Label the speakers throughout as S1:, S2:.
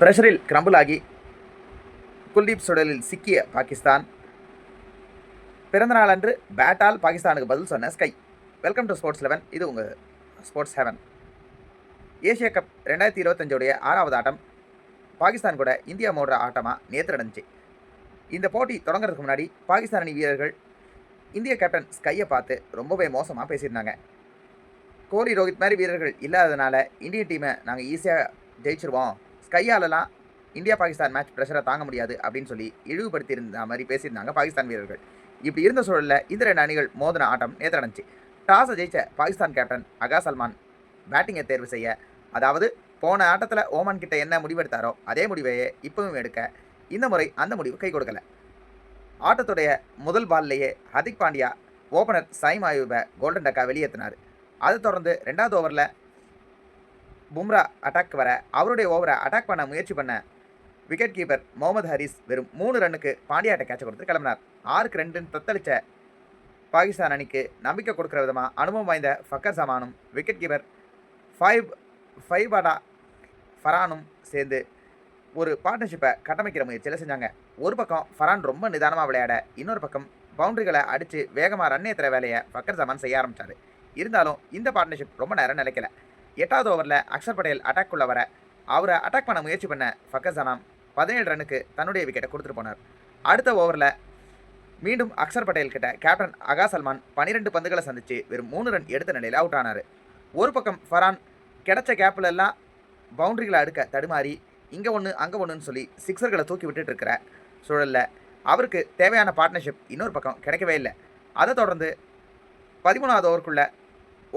S1: பிரஷரில் crumble Kuldeep சுடலில் சிக்கிய பாகிஸ்தான். பிறந்தநாள் அன்று பேட்டால் பாகிஸ்தானுக்கு பதில் சொன்ன SKY welcome to sports eleven இது உங்கள் ஸ்போர்ட்ஸ் ஹெவன் ஏஷியா கப் ரெண்டாயிரத்தி இருபத்தஞ்சோடைய ஆறாவது ஆட்டம். பாகிஸ்தான் கூட இந்தியா மோடுற ஆட்டமாக நேற்று நடந்துச்சு. இந்த போட்டி தொடங்குறதுக்கு முன்னாடி பாகிஸ்தான் அணி வீரர்கள் இந்திய கேப்டன் ஸ்கையை பார்த்து ரொம்பவே மோசமாக பேசியிருந்தாங்க. கோலி ரோஹித் மாதிரி வீரர்கள் இல்லாததுனால இந்தியன் டீமை நாங்கள் ஈஸியாக ஜெயிச்சிருவோம். ஸ்கையாலலாம் இந்தியா பாகிஸ்தான் மேட்ச் ப்ரெஷரை தாங்க முடியாது அப்படின்னு சொல்லி இழிவுபடுத்தியிருந்த மாதிரி பேசியிருந்தாங்க பாகிஸ்தான் வீரர்கள். இப்படி இருந்த சூழலில் இந்த ரெண்டு அணிகள் மோதின ஆட்டம் நேற்று நடந்துச்சு. டாஸை ஜெயிச்ச பாகிஸ்தான் கேப்டன் அகா சல்மான் பேட்டிங்கை தேர்வு செய்ய அதாவது போன ஆட்டத்தில் ஓமன் கிட்ட என்ன முடிவெடுத்தாரோ அதே முடிவையே இப்பவும் எடுக்க இந்த முறை அந்த முடிவு கை கொடுக்கல. ஆட்டத்துடைய முதல் பால்லேயே ஹர்திக் பாண்டியா ஓபனர் சைம் ஆயுவை கோல்டன் டக்கா வெளியேற்றினார் அதை தொடர்ந்து ரெண்டாவது ஓவரில் பும்ரா அட்டாக் வர அவருடைய ஓவரை அட்டாக் பண்ண முயற்சி பண்ண விக்கெட் கீப்பர் முகமது ஹரிஸ் வெறும் மூணு ரன்னுக்கு பாண்டியாட்ட கேட்ச கொடுத்து கிளம்பினார். ஆறுக்கு ரெண்டுன்னு தத்தளிச்ச பாகிஸ்தான் அணிக்கு நம்பிக்கை கொடுக்குற விதமாக அனுபவம் வாய்ந்த ஃபக்கர் சமானும் விக்கெட் கீப்பர் ஃபைவ் ஃபைபாடா ஃபரானும் சேர்ந்து ஒரு பார்ட்னர்ஷிப்பை கட்டமைக்கிற முயற்சியில் செஞ்சாங்க. ஒரு பக்கம் ஃபரான் ரொம்ப நிதானமாக விளையாட இன்னொரு பக்கம் பவுண்டரிகளை அடித்து வேகமாக ரன் ஏற்றுற வேலையை ஃபக்கர் ஜமான் செய்ய ஆரம்பித்தார் இருந்தாலும் இந்த பார்ட்னர்ஷிப் ரொம்ப நேரம் நிலைக்கலை. எட்டாவது ஓவரில் அக்ஷர் பட்டேல் அட்டாக் உள்ள வர அவரை அட்டாக் பண்ண முயற்சி பண்ண ஃபக்கர் பதினேழு ரன்னுக்கு தன்னுடைய விக்கெட்டை கொடுத்துட்டு போனார். அடுத்த ஓவரில் மீண்டும் அக்ஷர் பட்டேல் கிட்ட கேப்டன் அகா சல்மான் பன்னிரெண்டு பந்துகளை சந்தித்து வெறும் மூணு ரன் எடுத்த நிலையில் அவுட் ஆனார். ஒரு பக்கம் ஃபரான் கிடைச்ச கேப்பில் எல்லாம் பவுண்டரிகளை அடுக்க தடுமாறி இங்கே ஒன்று அங்கே ஒன்றுன்னு சொல்லி சிக்ஸர்களை தூக்கி விட்டுட்டு இருக்கிற சூழலில் அவருக்கு தேவையான பார்ட்னர்ஷிப் இன்னொரு பக்கம் கிடைக்கவே இல்லை. அதை தொடர்ந்து பதிமூணாவது ஓவருக்குள்ளே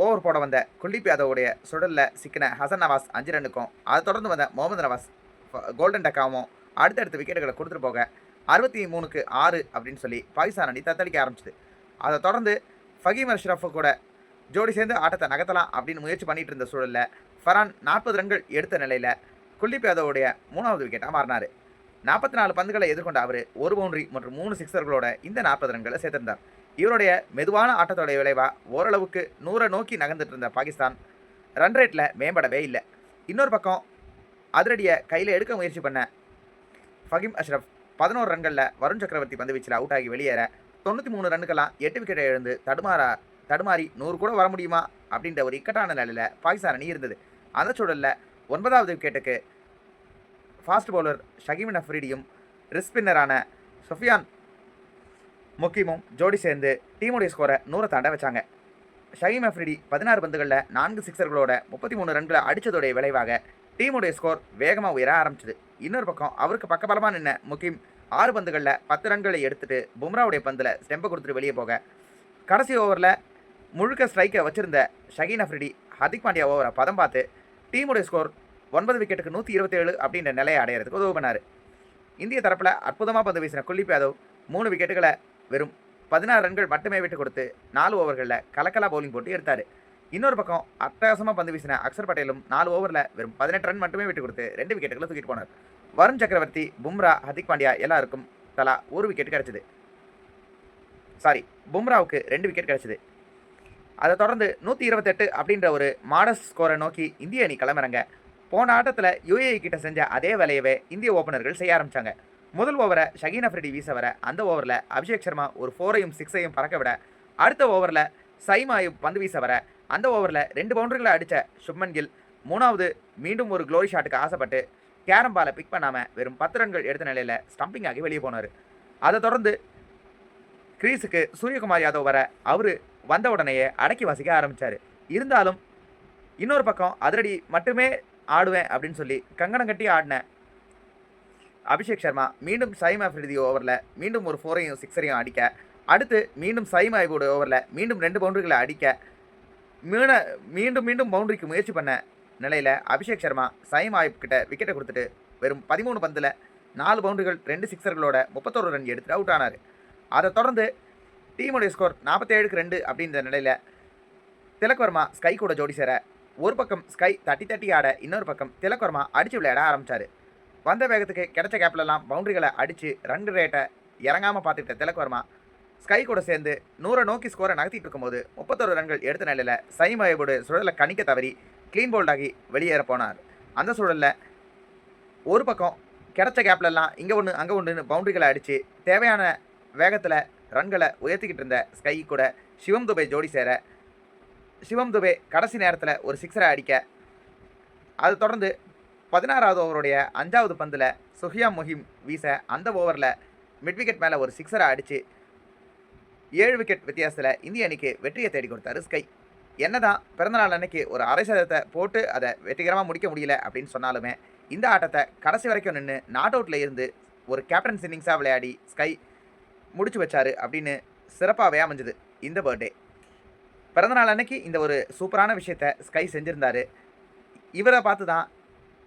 S1: ஓவர் போட வந்த குல்தீப் யாதவுடைய சுடலில் சிக்கின ஹசன் நவாஸ் அஞ்சு ரன்னுக்கும் அதை தொடர்ந்து வந்த முகமது நவாஸ் கோல்டன் டக்காவும் அடுத்தடுத்த விக்கெட்டுகளை கொடுத்துட்டு போக அறுபத்தி மூணுக்கு ஆறு அப்படின்னு சொல்லி பாகிஸ்தான் அணி தத்தளிக்க ஆரம்பிச்சது. அதை தொடர்ந்து ஃபகீம் அஷ்ரஃபு கூட ஜோடி சேர்ந்து ஆட்டத்தை நகர்த்தலாம் அப்படின்னு முயற்சி பண்ணிட்டு இருந்த சூழலில் ஃபரான் நாற்பது ரன்கள் எடுத்த நிலையில் குல்தீப் யாதவுடைய மூணாவது விக்கெட்டாக மாறினார். நாற்பத்தி நாலு பந்துகளை எதிர்கொண்ட அவர் ஒரு பவுண்டரி மற்றும் மூணு சிக்ஸர்களோட இந்த நாற்பது ரன்களை சேர்த்திருந்தார். இவருடைய மெதுவான ஆட்டத்தோடைய விளைவாக ஓரளவுக்கு நூறை நோக்கி நகர்ந்துட்டு இருந்த பாகிஸ்தான் ரன் ரேட்டில் மேம்படவே இல்லை. இன்னொரு பக்கம் அதிரடியை கையில் எடுக்க முயற்சி பண்ண ஃபகிம் அஷ்ரஃப் பதினோரு ரன்களில் வருண் சக்கரவர்த்தி பந்து வீச்சில் அவுட் ஆகி வெளியேற தொண்ணூற்றி மூணு ரன்னுக்கெல்லாம் எட்டு விக்கெட்டை எழுந்து தடுமாறா தடுமாறி நூறு கூட வர முடியுமா? அப்படின்ற ஒரு இக்கட்டான நிலையில் பாகிஸ்தான் அணி இருந்தது. அந்த சூழலில் ஒன்பதாவது விக்கெட்டுக்கு ஃபாஸ்ட் பவுலர் ஷகீமின் அஃப்ரீடியும் ரிஸ்பின்னரான சொஃபியான் முக்கியமும் ஜோடி சேர்ந்து டீமுடைய ஸ்கோரை நூறை தாண்ட வச்சாங்க. ஷகீம் அஃப்ரிடி பதினாறு பந்துகளில் நான்கு சிக்ஸர்களோட முப்பத்தி மூணு ரன்களை அடித்ததோடைய விளைவாக டீமுடைய ஸ்கோர் வேகமாக உயர ஆரம்பிச்சது. இன்னொரு பக்கம் அவருக்கு பக்கபலமாக நின்ன முக்கிம் ஆறு பந்துகளில் பத்து ரன்களை எடுத்துட்டு பும்ராவுடைய பந்தில் ஸ்டெம்பை கொடுத்துட்டு வெளியே போக. கடைசி ஓவரில் முழுக்க ஸ்ட்ரைக்கை வச்சிருந்த ஷகீன் அஃப்ரிடி ஹர்திக் பாண்டியா ஓவரை பதம் பார்த்து டீமுடைய ஸ்கோர் ஒன்பது விக்கெட்டுக்கு நூற்றி இருபத்தேழு அப்படின்ற நிலையை அடையிறதுக்கு உதவு பண்ணார் இந்திய தரப்பில் அற்புதமாக பந்து வீசின குல்தீப் யாதவ் மூணு விக்கெட்டுகளை வெறும் பதினாறு ரன்கள் மட்டுமே விட்டு கொடுத்து நாலு ஓவர்களில் கலக்கலா பவுலிங் போட்டு எடுத்தார். இன்னொரு பக்கம் அட்டகாசமாக பந்து வீசின அக்ஷர் பட்டேலும் நாலு ஓவரில் வெறும் பதினெட்டு ரன் மட்டுமே விட்டு கொடுத்து ரெண்டு விக்கெட்டுகளை தூக்கிட்டு போனார். வருண் சக்கரவர்த்தி பும்ரா ஹர்திக் பாண்டியா எல்லாருக்கும் தலா ஒரு விக்கெட் கிடைச்சிது. சாரி பும்ராவுக்கு ரெண்டு விக்கெட் கிடைச்சிது. அதை தொடர்ந்து நூற்றி இருபத்தெட்டு அப்படின்ற ஒரு மாடஸ் ஸ்கோரை நோக்கி இந்திய அணி கிளம்புறாங்க போன ஆட்டத்தில் யுஏஇ கிட்ட செஞ்ச அதே வேலையவே இந்திய ஓப்பனர்கள் செய்ய ஆரம்பித்தாங்க முதல் ஓவரை ஷகீன் அஃப்ரிடி வீச வர அந்த ஓவரில் அபிஷேக் சர்மா ஒரு ஃபோரையும் சிக்ஸையும் பறக்க விட அடுத்த ஓவரில் சைமாயும் பந்து வீச வர அந்த ஓவரில் ரெண்டு பவுண்டரிகளை அடித்த சுப்மன் கில் மூணாவது மீண்டும் ஒரு க்ளோரி ஷாட்டுக்கு ஆசைப்பட்டு கேரம் பாலை பிக் பண்ணாமல் வெறும் பத்து ரன்கள் எடுத்த நிலையில் ஸ்டம்பிங் ஆகி வெளியே போனார். அதை தொடர்ந்து கிரீஸுக்கு சூரியகுமார் யாதவ் வர அவர் வந்த உடனேயே அடக்கி வாசிக்க ஆரம்பித்தார் இருந்தாலும் இன்னொரு பக்கம் அதிரடி மட்டுமே ஆடுவேன் அப்படின்னு சொல்லி கங்கணம் கட்டி ஆடின அபிஷேக் சர்மா மீண்டும் சைம் அஃப்ரிதி ஓவரில் மீண்டும் ஒரு ஃபோரையும் சிக்ஸரையும் அடிக்க. அடுத்து மீண்டும் சைம் ஆய்வோட ஓவரில் மீண்டும் ரெண்டு பவுண்டரிகளை அடிக்க. மீன மீண்டும் மீண்டும் பவுண்டரிக்கு முயற்சி பண்ண நிலையில் அபிஷேக் சர்மா சைம் ஆயிப் கிட்ட விக்கெட்டை கொடுத்துட்டு வெறும் பதிமூணு பந்தில் நாலு பவுண்டரிகள் ரெண்டு சிக்ஸர்களோட முப்பத்தோரு ரன் எடுத்துட்டு அவுட் ஆனார். அதை தொடர்ந்து டீமுடைய ஸ்கோர் நாற்பத்தேழுக்கு ரெண்டு அப்படின்ற நிலையில் திலக் வர்மா ஸ்கை கூட ஜோடி சேர. ஒரு பக்கம் ஸ்கை தட்டி தட்டி ஆட இன்னொரு பக்கம் திலக் வர்மா விளையாட ஆரம்பித்தார் வந்த வேகத்துக்கு கிடைச்ச கேப்லலாம் பவுண்டரிகளை அடித்து ரன் ரேட்டை இறங்காமல் பார்த்துக்கிட்ட திலக் வர்மா ஸ்கை கூட சேர்ந்து நூறை நோக்கி ஸ்கோரை நகர்த்திட்டு இருக்கும்போது முப்பத்தொரு ரன்கள் எடுத்த நிலையில் சைமயோடு சுழலை கணிக்க தவறி க்ளீன் போல்டாகி வெளியேற போனார். அந்த சூழலில் ஒரு பக்கம் கிடைச்ச கேப்லெல்லாம் இங்கே ஒன்று அங்கே ஒன்றுன்னு பவுண்டரிகளை அடித்து தேவையான வேகத்தில் ரன்களை உயர்த்திக்கிட்டு இருந்த ஸ்கை கூட சிவம் துபே ஜோடி சேர சிவம் துபே கடைசி நேரத்தில் ஒரு சிக்ஸரை அடிக்க அதை தொடர்ந்து பதினாறாவது ஓவருடைய அஞ்சாவது பந்தில் சுஹியா முஹிம் வீச அந்த ஓவரில் மிட் விக்கெட் மேலே ஒரு சிக்ஸரை அடித்து ஏழு விக்கெட் வித்தியாசத்தில் இந்திய அணிக்கு வெற்றியை தேடி கொடுத்தாரு ஸ்கை என்னதான் பிறந்தநாள் அன்னைக்கு ஒரு அரை சதத்தை போட்டு அதை வெற்றிகரமாக முடிக்க முடியல அப்படின்னு சொன்னாலுமே இந்த ஆட்டத்தை கடைசி வரைக்கும் நின்று நாட் அவுட்டில் இருந்து ஒரு கேப்டன்ஸ் இன்னிங்ஸாக விளையாடி ஸ்கை முடிச்சு வச்சாரு அப்படின்னு சிறப்பாகவே அமைஞ்சது இந்த பர்த்டே பிறந்தநாள் அன்னைக்கு இந்த ஒரு சூப்பரான விஷயத்த ஸ்கை செஞ்சுருந்தாரு. இவரை பார்த்து தான்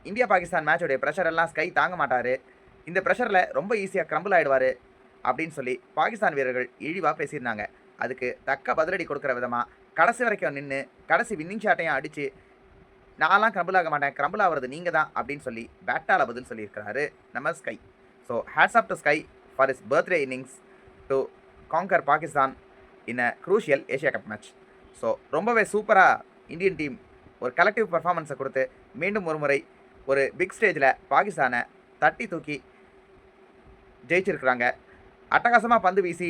S1: இந்தியா பாகிஸ்தான் மேட்சோடைய ப்ரெஷர் எல்லாம் ஸ்கை தாங்க மாட்டார். இந்த ப்ரெஷரில் ரொம்ப ஈஸியாக கிரம்பிள் ஆகிடுவார் அப்படின்னு சொல்லி பாகிஸ்தான் வீரர்கள் இழிவாக பேசியிருந்தாங்க. அதுக்கு தக்க பதிலடி கொடுக்குற விதமாக கடைசி வரைக்கும் நின்று கடைசி வின்னிங் ஷாட்டையும் அடித்து நான்லாம் கிரம்பிள் ஆக மாட்டேன். கிரம்பிள் ஆகிறது நீங்கள் தான் அப்படின்னு சொல்லி பேட்டால் பதில் சொல்லியிருக்கிறாரு நம்ம SKY so hats off to SKY for his birthday innings to conquer Pakistan in a crucial Asia Cup match so ரொம்பவே சூப்பராக இந்தியன் டீம் ஒரு கலெக்டிவ் பர்ஃபார்மன்ஸை கொடுத்து மீண்டும் ஒரு முறை ஒரு பிக் ஸ்டேஜில் பாகிஸ்தானை தட்டி தூக்கி ஜெயிச்சிருக்கிறாங்க. அட்டகாசமாக பந்து வீசி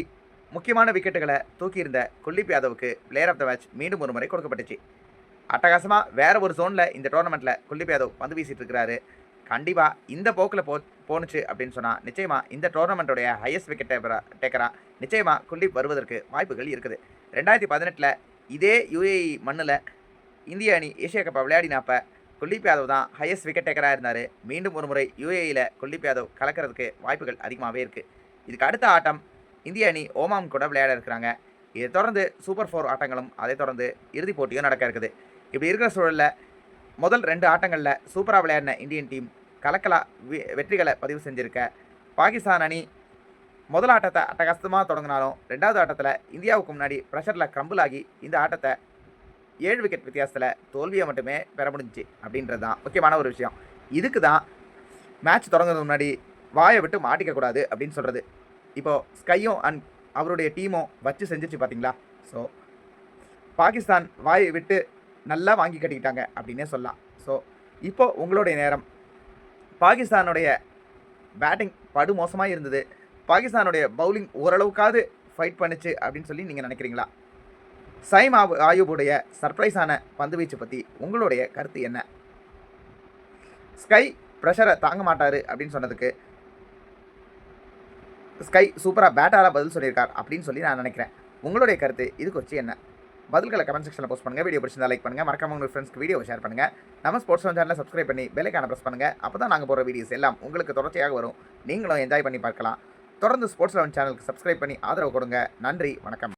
S1: முக்கியமான விக்கெட்டுகளை தூக்கியிருந்த குல்தீப் யாதவுக்கு பிளேயர் ஆஃப் த மேட்ச் மீண்டும் ஒரு முறை கொடுக்கப்பட்டுச்சு. அட்டகாசமாக வேறு ஒரு ஜோனில் இந்த டோர்னமெண்ட்டில் குல்தீப் யாதவ் பந்து வீசிட்டு இருக்கிறாரு. கண்டிப்பாக இந்த போக்கில் போ போணுச்சு அப்படின்னு சொன்னால் நிச்சயமாக இந்த டோர்னமெண்ட்டோடைய ஹையஸ்ட் விக்கெட் டேக்கரா டேக்கராக நிச்சயமாக குல்தீப் வருவதற்கு வாய்ப்புகள் இருக்குது. ரெண்டாயிரத்தி பதினெட்டில் இதே யுஏஇ மண்ணில் இந்திய அணி ஏஷியா கப்பை விளையாடினாப்போ குல்தீப் யாதவ் தான் ஹையஸ்ட் விக்கெட் டேக்கராக இருந்தார். மீண்டும் ஒரு முறை யுஏஇயில் குல்தீப் யாதவ் கலக்கிறதுக்கு வாய்ப்புகள் அதிகமாகவே இருக்குது இதுக்கு அடுத்த ஆட்டம் இந்திய அணி ஓமாம் கூட விளையாட இருக்கிறாங்க. இதை தொடர்ந்து சூப்பர் ஃபோர் ஆட்டங்களும் அதை தொடர்ந்து இறுதிப் போட்டியும் நடக்க இருக்குது. இப்படி இருக்கிற சூழலில் முதல் ரெண்டு ஆட்டங்களில் சூப்பராக விளையாடின இந்தியன் டீம் கலக்கலா வெ வெற்றிகளை பதிவு செஞ்சுருக்க. பாகிஸ்தான் அணி முதல் ஆட்டத்தை அட்டகாசமாக தொடங்கினாலும் ரெண்டாவது ஆட்டத்தில் இந்தியாவுக்கு முன்னாடி ப்ரெஷரில் கிரம்பிள் ஆகி இந்த ஆட்டத்தை ஏழு விக்கெட் வித்தியாசத்தில் தோல்வியை மட்டுமே பெற முடிஞ்சுச்சு அப்படின்றது தான் முக்கியமான ஒரு விஷயம். இதுக்கு தான் மேட்ச் தொடங்குறதுக்கு முன்னாடி வாயை விட்டு மாட்டிக்கக்கூடாது அப்படின்னு சொல்கிறது இப்போது ஸ்கையும் அண்ட் அவருடைய டீமும் வச்சு செஞ்சிச்சு பார்த்தீங்களா ஸோ பாகிஸ்தான் வாயை விட்டு நல்லா வாங்கி கட்டிக்கிட்டாங்க அப்படின்னே சொல்லலாம். ஸோ இப்போ உங்களுடைய நேரம். பாகிஸ்தானுடைய பேட்டிங் படு மோசமாக இருந்தது. பாகிஸ்தானுடைய பவுலிங் ஓரளவுக்காவது ஃபைட் பண்ணுச்சு அப்படின்னு சொல்லி நீங்கள் நினைக்கிறீங்களா? சைம் ஆபு ஆயுபுடைய சர்ப்ரைஸான பந்து வீச்சு பற்றி உங்களுடைய கருத்து என்ன? ஸ்கை ப்ரெஷரை தாங்க மாட்டார் அப்படின்னு சொன்னதுக்கு ஸ்கை சூப்பராக பேட்டாராக பதில் சொல்லியிருக்கார் அப்படின்னு சொல்லி நான் நினைக்கிறேன். உங்களுடைய கருத்து இது குறித்து என்ன? பதில்களை கமெண்ட் செக்ஷனில் போஸ்ட் பண்ணுங்கள் வீடியோ பிடிச்சிருந்தா லைக் பண்ணுங்கள் மறக்காம உங்கள் ஃப்ரெண்ட்ஸ்க்கு வீடியோ ஷேர் பண்ணுங்கள் நம்ம ஸ்போர்ட்ஸ் சேனலில் சப்ஸ்கிரைப் பண்ணி பெல்லைக்கான ப்ரெஸ் பண்ணுங்கள் அப்போ தான் நாங்கள் போகிற வீடியோஸ் எல்லாம் உங்களுக்கு தொடர்ச்சியாக வரும். நீங்களும் என்ஜாய் பண்ணி பார்க்கலாம். தொடர்ந்து ஸ்போர்ட்ஸ் லெவன் சேனலுக்கு சப்ஸ்கிரைப் பண்ணி ஆதரவு கொடுங்க. நன்றி. வணக்கம்.